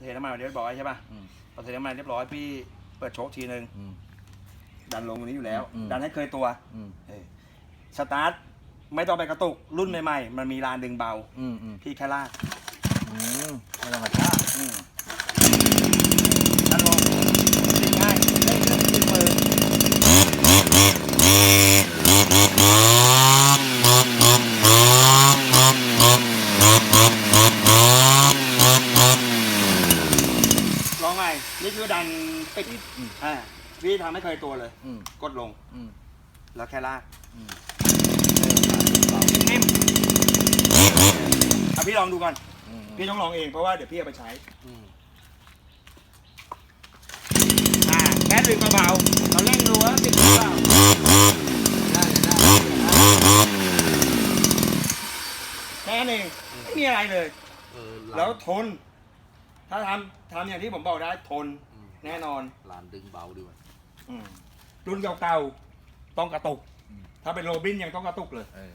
เทน้ำมันเรียบร้อยใช่ป่ะอืม พอเทน้ำมันเรียบร้อยพี่เปิดโชคทีนึงอืม ดันลงตรงนี้อยู่แล้ว อืม ดันให้เคยตัวอืมเออสตาร์ทไม่ต้องไปกระตุกรุ่นใหม่ๆมันมีลานดึงเบาอืมอืมพี่แค่ลากอืมไม่ต้องกระชากอืมดันลงติดง่ายได้เครื่องดึงมือลองใหม่ นี่คือดันปิดอ่าพี่ทำให้เคยตัวเลย อืมกดลงอืมแล้วแค่ลากอืมนิ่มอะพี่ลองดูก่อน อืมพี่ต้องลองเองเพราะว่าเดี๋ยวพี่เอาไปใช้อืมอ่าแค่ดึงเบาๆเราเร่งดูว่าติดหรือเปล่าได้ได้แค่นั้นเองไม่มีอะไรเลย เออแล้วทน ถ้าทำทำอย่างที่ผมบอกได้ทนอืมแน่นอน ลานดึงเบาดีว่ะอืมรุ่นเก่าๆต้องกระตุก อืม ถ้าเป็นโรบินยังต้องกระตุกเลย เออ